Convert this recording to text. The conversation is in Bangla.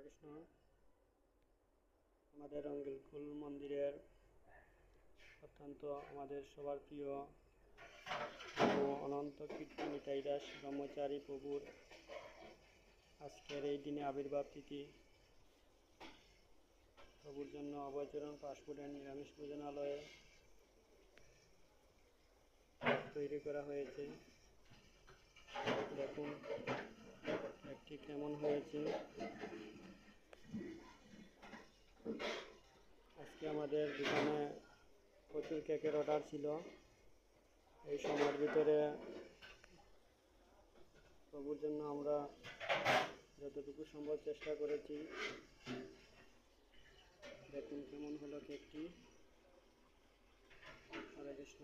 কৃষ্ণ আমাদের রঙ্গিলকুল মন্দিরের অত্যন্ত আমাদের সবার প্রিয় অনন্ত কীর্তনী তাইদাস ব্রহ্মচারী প্রভুর আজকের এই দিনে আবির্ভাব তিথি। প্রভুর জন্য অবচরণ পাসপোর্টের নিরামিষ ভোজনালয়ে তৈরি করা হয়েছে। দেখুন, একটি কেমন হয়েছে। আমাদের দোকানে প্রচুর কেকের অর্ডার ছিল। এই সময়ের ভিতরে প্রভুর জন্য আমরা যতটুকু সম্ভব চেষ্টা করেছি। দেখুন কেমন হলো কেকটি। হরে কৃষ্ণ।